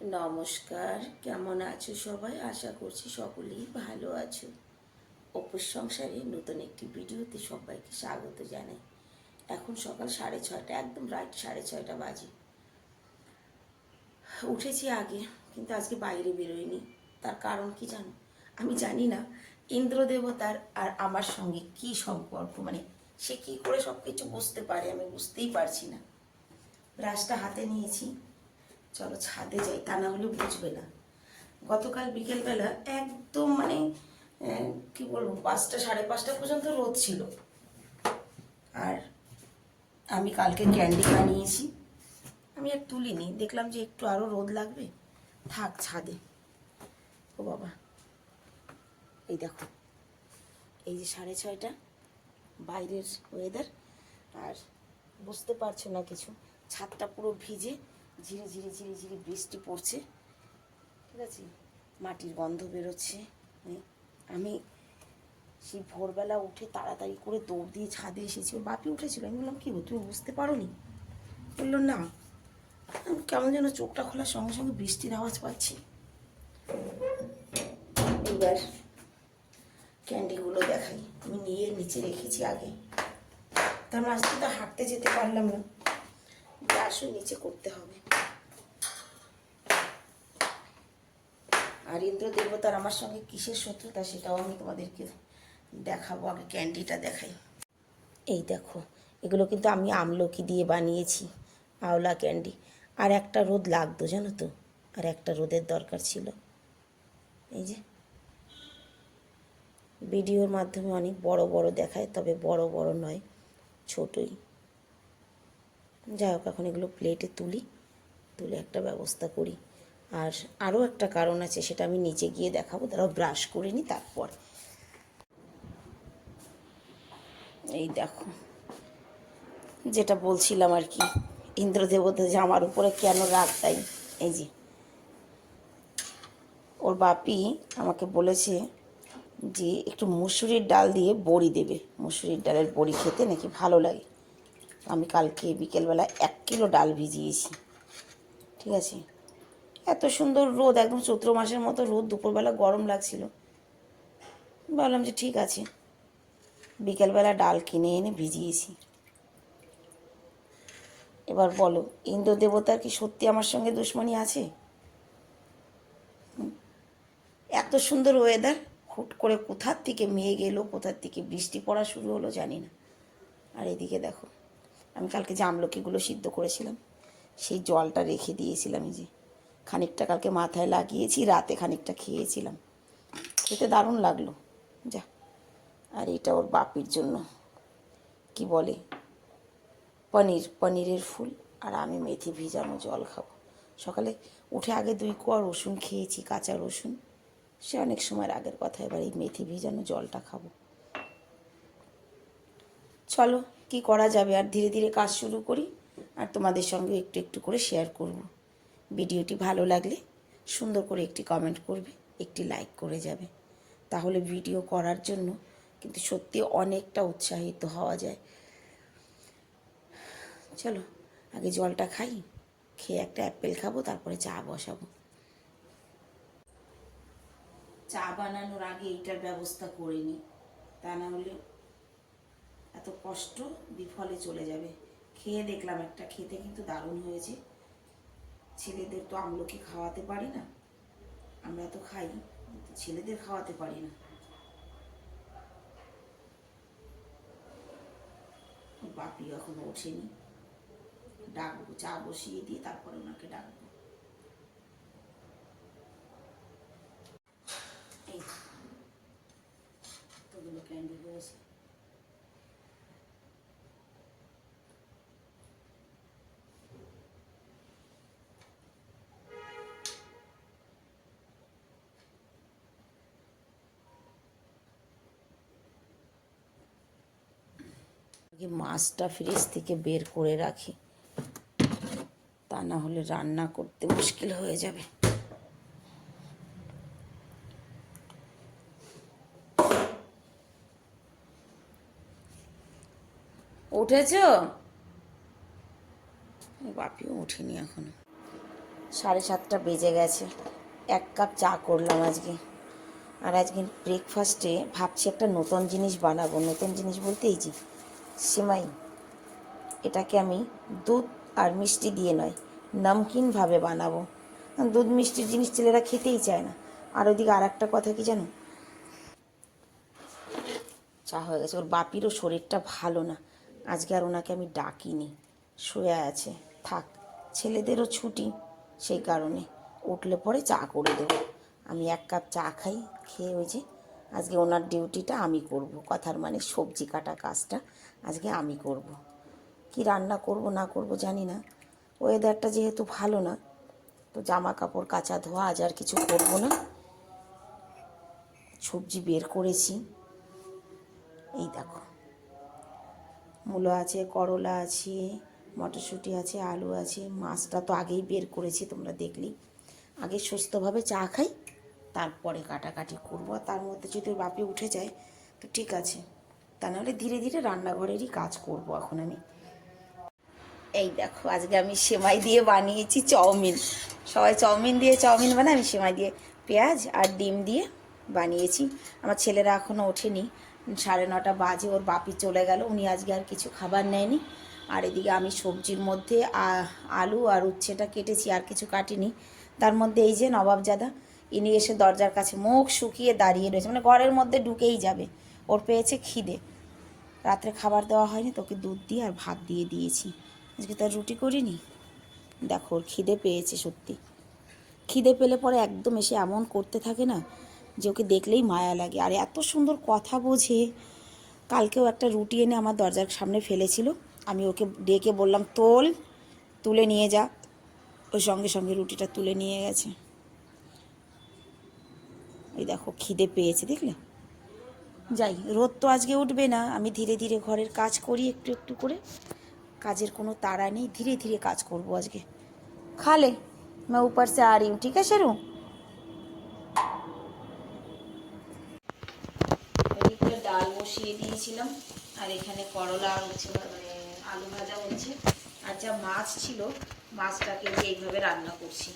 নমস্কার, কেমন আছো সবাই? আশা করছি সকলেই ভালো আছো। অপুর সংসারে নতুন একটি ভিডিওতে সবাইকে স্বাগত জানাই। এখন সকাল সাড়ে ছয়টা, একদম রাইট সাড়ে ছয়টা বাজে। উঠেছি আগে, কিন্তু আজকে বাইরে বেরোয়নি তার কারণ কি জানো? আমি জানি না ইন্দ্রদেবতার আর আমার সঙ্গে কি সম্পর্ক মানে সে কি করে সব কিছু বুঝতে পারে আমি বুঝতেই পারছি না। ব্রাশটা হাতে নিয়েছি। চলো ছাদে যাই, তা না হলে বুঝবে না। গতকাল বিকেলবেলা একদম মানে কি বলব, পাঁচটা, সাড়ে পাঁচটা পর্যন্ত রোদ ছিল। আর আমি কালকে ক্যান্ডি বানিয়েছি। আমি আর তুলিনি, দেখলাম যে একটু আরও রোদ লাগবে। থাক ছাদে। ও বাবা, এই দেখো, এই যে সাড়ে ছয়টা, বাইরের ওয়েদার আর বুঝতে পারছ না কিছু। ছাদটা পুরো ভিজে ঝিরে ঝিরে ঝিরে ঝিরে বৃষ্টি পড়ছে, ঠিক আছে? মাটির গন্ধ বেরোচ্ছে। আমি সেই ভোরবেলা উঠে তাড়াতাড়ি করে দৌড় দিয়ে ছাদে এসেছি। ওর বাপি উঠেছিল। আমি বললাম, কি তুমি বুঝতে পারো নি বলল, না। কেমন যেন চোখটা খোলার সঙ্গে সঙ্গে বৃষ্টির আওয়াজ পাচ্ছি। এবার ক্যান্ডিগুলো দেখাই। আমি নিয়ে নিচে রেখেছি আগে। তার মাঝে তো হাঁটতে যেতে পারলাম না। ব্রাশও নিচে করতে হবে। আর ইন্দ্র দেবতার আমার সঙ্গে কিসের শত্রুতা সেটাও আমি তোমাদেরকে দেখাবো, আগে ক্যান্ডিটা দেখাই। এই দেখো, এগুলো কিন্তু আমি আমলকি দিয়ে বানিয়েছি, আওলা ক্যান্ডি আর একটা রোদ লাগতো, জানো তো? আর একটা রোদের দরকার ছিল। এই যে, ভিডিওর মাধ্যমে অনেক বড় বড় দেখায়, তবে বড় বড় নয়, ছোটই। যাই হোক, এখন এগুলো প্লেটে তুলি, তুলে একটা ব্যবস্থা করি। আর আরও একটা কারণ আছে, সেটা আমি নিচে গিয়ে দেখাবো তারাও ব্রাশ করে নিই তারপর। এই দেখো, যেটা বলছিলাম আর কি ইন্দ্রদেবতা যে আমার উপরে কেন রাগ তাই? এই যে, ওর বাপি আমাকে বলেছে যে একটু মুসুরির ডাল দিয়ে বড়ি দেবে। মুসুরির ডালের বড়ি খেতে নাকি ভালো লাগে। আমি কালকে বিকেলবেলা এক কিলো ডাল ভিজিয়েছি। ঠিক আছে? এত সুন্দর রোদ, একদম চৈত্র মাসের মতো রোদ, দুপুরবেলা গরম লাগছিল। ভাবলাম যে ঠিক আছে, বিকেলবেলা ডাল কিনে এনে ভিজিয়েছি। এবার বলো, ইন্দ্র দেবতার কি সত্যি আমার সঙ্গে দুশ্মনী আছে? এত সুন্দর ওয়েদার হুট করে কোথার থেকে মেঘ এলো, কোথার থেকে বৃষ্টি পড়া শুরু হলো জানি না। আর এদিকে দেখো, আমি কালকে যে আমলকিগুলো সিদ্ধ করেছিলাম, সেই জলটা রেখে দিয়েছিলাম যে। খানিকটা কালকে মাথায় লাগিয়েছি, রাতে খানিকটা খেয়েছিলাম। খেতে দারুণ লাগল। যা, আর এটা ওর বাপির জন্য। কি বলে? পনির, পনিরের ফুল। আর আমি মেথি ভিজানো জল খাব। সকালে উঠে আগে দুই কোয়া রসুন খেয়েছি, কাঁচা রসুন। সে অনেক সময় আগের কথা, এবার এই মেথি ভিজানো জলটা খাব। চলো, কি করা যাবে? আর ধীরে ধীরে কাজ শুরু করি, আর তোমাদের সঙ্গে একটু একটু করে শেয়ার করব। ভিডিওটি ভালো লাগলে সুন্দর করে একটি কমেন্ট করবে, একটি লাইক করে যাবে। তাহলে ভিডিও করার জন্য কিন্তু সত্যি অনেকটা উৎসাহিত হওয়া যায়। চলো, আগে জলটা খাই, খেয়ে একটা অ্যাপেল খাব, তারপরে চা বসাবো। চা বানানোর আগে এইটার ব্যবস্থা করে নিই তা না হলে এত কষ্ট বিফলে চলে যাবে। খেয়ে দেখলাম একটা, খেতে কিন্তু দারুণ হয়েছে। ছেলেদের তো আমলকি খাওয়াতে পারি না। আমরা তো খাই ছেলেদের খাওয়াতে পারি না। বাপি এখনও ওঠেনি। ডাকবো, চা বসিয়ে দিয়ে তারপরে ওনাকে ডাকবো। এই তোগুলো ক্যান্ডি মাছটা ফ্রিজ থেকে বের করে রাখি। তা না হলে রান্না করতে মুশকিল হয়ে যাবে। উঠেছ? বাপিও ওঠেনি এখনও। সাড়ে সাতটা বেজে গেছে। এক কাপ চা করলাম আজকে। আর আজকে ব্রেকফাস্টে ভাবছি একটা নতুন জিনিস বানাবো। নতুন জিনিস বলতে এই যে সিমাই। এটাকে আমি দুধ আর মিষ্টি দিয়ে নয় নমকিনভাবে বানাবো। দুধ মিষ্টির জিনিস ছেলেরা খেতেই চায় না। আর ওইদিকে আর একটা কথা কি জানো? চা হয়ে গেছে। ওর বাপিরও শরীরটা ভালো না। আজকে আর ওনাকে আমি ডাকিনি। শুয়ে আছে। থাক, ছেলেদেরও ছুটি সেই কারণে। উঠলে পরে চা করে দেবো। আমি এক কাপ চা খাই, খেয়ে ওই যে আজকে ওনার ডিউটিটা আমি করব। কথার মানে সবজি কাটা কাজটা আজকে আমি করব। কি রান্না করব, না করব জানি না। ওয়েদারটা যেহেতু ভালো না, তো জামা কাপড় কাচা ধোয়া আজ আর কিছু করব না। সবজি বের করেছি। এই দেখো। মূলো আছে, করলা আছে, মটরশুঁটি আছে, আলু আছে, মাছটা তো আগেই বের করেছি, তোমরা দেখলেই। আগে সুস্থভাবে চা খাই, তারপরে কাটাকাটি করব। তার মধ্যে যদি বাপি উঠে যায়, তো ঠিক আছে। তা নাহলে ধীরে ধীরে রান্নাঘরেরই কাজ করব এখন আমি। এই দেখো, আজকে আমি সেমাই দিয়ে বানিয়েছি চাউমিন। সবাই চাউমিন দিয়ে, চাউমিন বানায়, আমি সেমাই দিয়ে পেঁয়াজ আর ডিম দিয়ে বানিয়েছি। আমার ছেলেরা এখনও ওঠেনি। সাড়ে নটা বাজে, ওর বাপি চলে গেল, উনি আজকে আর কিছু খাবার নেয়নি। আর এদিকে আমি সবজির মধ্যে আলু আর উচ্ছেটা কেটেছি, আর কিছু কাটিনি। তার মধ্যে এই যে নবাবজাদা, ইনি এসে দরজার কাছে মুখ শুকিয়ে দাঁড়িয়ে রয়েছে। মানে ঘরের মধ্যে ঢুকেই যাবে। পেয়েছে খিদে। রাত্রে খাবার দেওয়া হয়নি, তোকে দুধ দিয়ে আর ভাত দিয়ে দিয়েছি। আজকে তার রুটি করিনি। দেখো, ওর খিদে পেয়েছে সত্যি। খিদে পেলে পরে একদম এসে এমন করতে থাকে না যে ওকে দেখলেই মায়া লাগে। আর এত সুন্দর কথা বোঝে। কালকেও একটা রুটি এনে আমার দরজার সামনে ফেলেছিল। আমি ওকে ডেকে বললাম, তোল, তুলে নিয়ে যা। ওই সঙ্গে সঙ্গে রুটিটা তুলে নিয়ে গেছে। এই দেখো খিদে পেয়েছে, দেখলে? যাই রোদ তো আজকে উঠবে না আমি ধীরে ধীরে ঘরের কাজ করি একটু একটু করে কাজের কোনো তাড়া নেই ধীরে ধীরে কাজ করব আজকে खा ले मैं ऊपर से आ रही हूँ ठीक है शेरू এদিকে ডাল বসিয়ে দিয়েছিলাম আর এখানে করলা হচ্ছে মানে আলু ভাজা হচ্ছে আর যা মাছ ছিল মাছটাকে যে এইভাবে রান্না করছি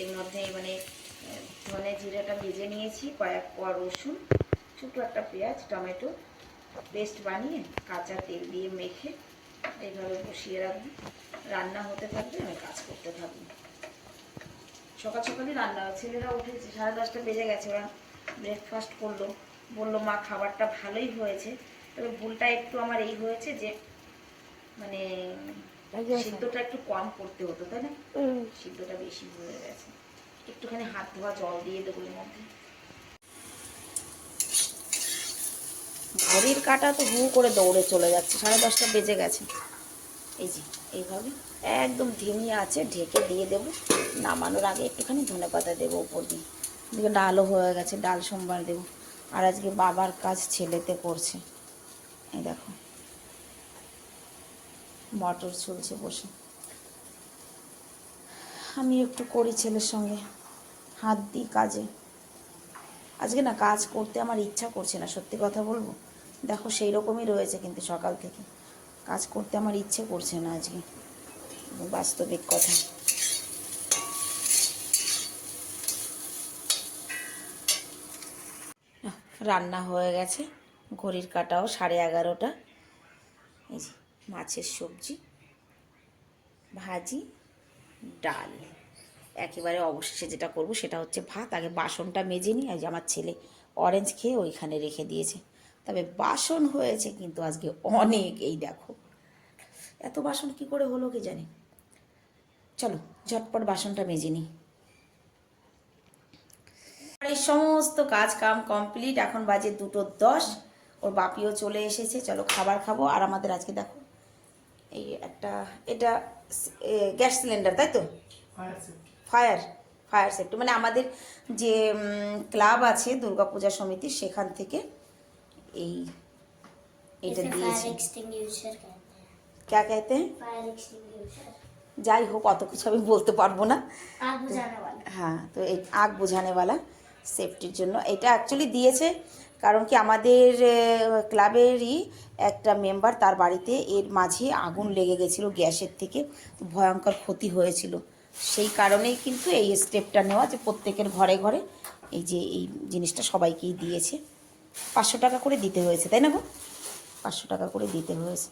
এর মধ্যে মানে আহ, ধনে জিরাটা ভেজে নিয়েছি কয়েক কোয়া রসুন ছোটো একটা পেঁয়াজ টমেটো পেস্ট বানিয়ে কাঁচা তেল দিয়ে মেখে এইভাবে বসিয়ে রাখব। রান্না হতে থাকবে আমি কাজ করতে থাকব। সকাল সকালই রান্না। ছেলেরা উঠেছে সাড়ে দশটা বেজে গেছে ওরা ব্রেকফাস্ট করল। বলল মা খাবারটা ভালোই হয়েছে। তবে ভুলটা একটু আমার এই হয়েছে যে মানে সিদ্ধটা একটু কম করতে হতো তাই না? সিদ্ধটা বেশি হয়ে গেছে। একটুখানি হাত ধোয়া জল দিয়ে দেবো এর মধ্যে। ঘড়ির কাটা তো হু করে দৌড়ে চলে যাচ্ছে, সাড়ে দশটা বেজে গেছে। এই যে, এইভাবে একদম ধিমি আছে, ঢেকে দিয়ে দেবো, নামানোর আগে একটুখানি ধনে পাতা দেবো উপর দিয়ে। ডালও হয়ে গেছে, ডাল সোমবার দেবো। আর আজকে বাবার কাজ ছেলেতে করছে এই দেখো, মটর চলছে বসে। আমি একটু করি ছেলের সঙ্গে, হাত দিই কাজে। আজকে না কাজ করতে আমার ইচ্ছা করছে না, সত্যি কথা বলব? দেখো সেই রকমই রয়েছে কিন্তু সকাল থেকে। কাজ করতে আমার ইচ্ছে করছে না আজকে। বাস্তবিক কথা। রান্না হয়ে গেছে। ঘড়ির কাটাও সাড়ে এগারোটা। এই যে মাছের সবজি, ভাজি, ডাল। একেবারে অবশেষে যেটা করব সেটা হচ্ছে ভাত। আগে বাসনটা মেজে নিই। আজ আমার ছেলে অরেঞ্জ খেয়ে ওইখানে রেখে দিয়েছে। তবে বাসন হয়েছে কিন্তু আজকে অনেক এই দেখো। এত বাসন কি করে হলো কি জানি? চলো ঝটপট বাসনটা মেজে নিই। এই সমস্ত কাজ কাম কমপ্লিট এখন বাজে দুটো দশ। ওর বাপিও চলে এসেছে চলো খাবার খাব। আর আমাদের আজকে দেখো এই একটা এটা গ্যাস সিলিন্ডার তাই তো? ফায়ার ফায়ার সেফটি মানে আমাদের যে ক্লাব আছে দুর্গাপূজা সমিতি সেখান থেকে এই এটা इसे দিয়েছে फायर एक्सटिंग्विशर कहते हैं ক্যা कहते हैं फायर एक्सटिंग्विशर যাই হোক অত কিছু আমি বলতে পারবো না आग बुझाने वाला হ্যাঁ তো এই আগ বোঝানেওয়ালা সেফটির জন্য এটা অ্যাকচুয়ালি দিয়েছে কারণ কি আমাদের আহ, ক্লাবেরই একটা মেম্বার তার বাড়িতে এর মাঝে আগুন লেগে গেছিলো গ্যাসের থেকে তো ভয়ঙ্কর ক্ষতি হয়েছিল সেই কারণেই কিন্তু এই স্টেপটা নেওয়া যে প্রত্যেকের ঘরে ঘরে এই যে এই জিনিসটা সবাইকেই দিয়েছে পাঁচশো টাকা করে দিতে হয়েছে তাই না গো পাঁচশো টাকা করে দিতে হয়েছে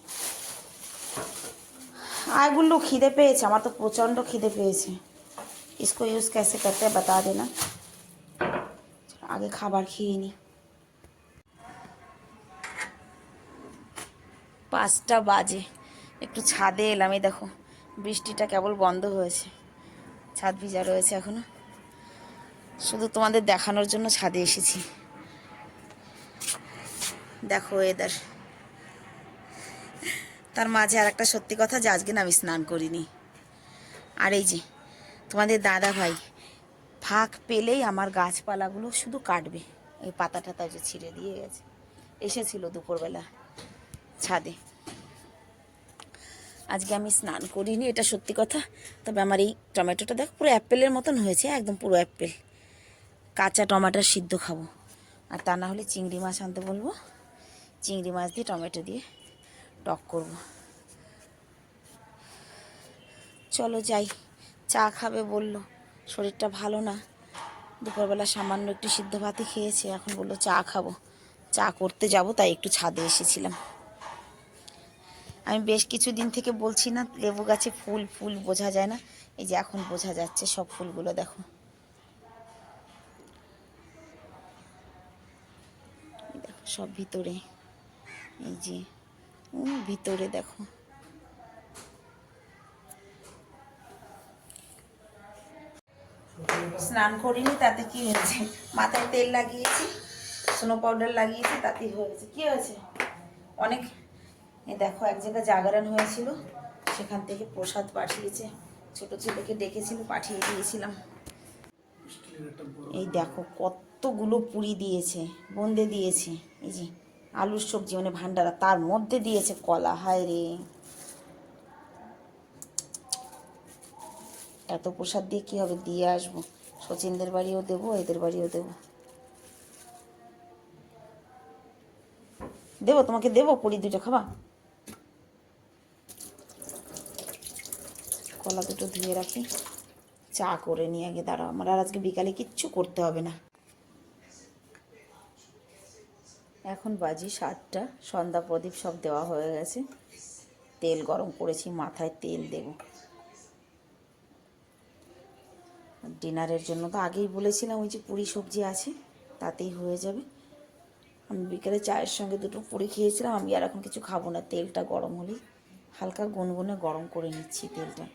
আর গুল্লু খিদে পেয়েছে আমার তো প্রচণ্ড খিদে পেয়েছে इसको यूज़ कैसे करते हैं बता देना আগে খাবার খেয়ে নিই পাঁচটা বাজে একটু ছাদে এলাম এই দেখো বৃষ্টিটা কেবল বন্ধ হয়েছে ছাদ ভিজা রয়েছে এখনো শুধু তোমাদের দেখানোর জন্য ছাদে এসেছি দেখো এদার তার মাঝে আর একটা সত্যি কথা যে আজকে না আমি স্নান করিনি। আর এই যে, তোমাদের দাদা ভাই, ফাঁক পেলেই আমার গাছপালাগুলো শুধু কাটবে। এই পাতা টাতা যে ছিঁড়ে দিয়ে গেছে। এসেছিল দুপুরবেলা ছাদে। আজকে আমি স্নান করিনি, এটা সত্যি কথা। তবে আমার এই টমেটোটা দেখো, পুরো অ্যাপেলের মতন হয়েছে, একদম পুরো অ্যাপেল। কাঁচা টমাটার সিদ্ধ খাব। আর তা না হলে চিংড়ি মাছ আনতে বলব। চিংড়ি মাছ দিয়ে, টমেটো দিয়ে টক করব। চলো যাই। চা খাবে বলল। শরীরটা ভালো না। দুপুরবেলা সামান্য একটু সিদ্ধ ভাতই খেয়েছে। এখন বলল, চা খাব। চা করতে যাব, তাই একটু ছাদে এসেছিলাম। আমি বেশ কিছুদিন থেকে বলছি না, লেবু গাছে ফুল ফুল বোঝা যায় না। এই যে এখন বোঝা যাচ্ছে সব ফুলগুলো, দেখো। সব ভিতরে। এই যে ও ভিতরে দেখো। স্নান করিনি, তাতে কি হয়েছে? মাথায় তেল লাগিয়েছি, স্নো পাউডার লাগিয়েছি তাতেই হয়েছে। কি হয়েছে? অনেক দেখো, এক জায়গায় জাগরণ হয়েছিল, সেখান থেকে প্রসাদ পাঠিয়েছে, ছোট ছেলেকে ডেকেছিল, পাঠিয়ে দিয়েছিলাম। এই দেখো, কতগুলো পুরি দিয়েছে, বন্দে দিয়েছে, এই যে। আলুর সবজি মানে ভান্ডারা, তার মধ্যে দিয়েছে কলা। হায় রে। এত প্রসাদ দিয়ে কী হবে? দিয়ে আসব। শচীনদের বাড়িও দেবো, এদের বাড়িও দেবো। দেবো, তোমাকে দেবো? পুরি দুটো খাবা? কলা দুটো ধুয়ে রাখি। চা করে নিয়ে আগে দাঁড়াও। আমার আর আজকে বিকালে কিচ্ছু করতে হবে না। এখন বাজি সাতটা। সন্ধ্যা প্রদীপ সব দেওয়া হয়ে গেছে। তেল গরম করেছি, মাথায় তেল দেবো। ডিনারের জন্য তো আগেই বলেছিলাম, ওই যে পুরি সবজি আছে, তাতেই হয়ে যাবে। আমি বিকেলে চায়ের সঙ্গে দুটো পুরি খেয়েছিলাম, আমি আর এখন কিছু খাব না। তেলটা গরম হলেই হালকা গুনগুনে গরম করে নিচ্ছি তেলটা।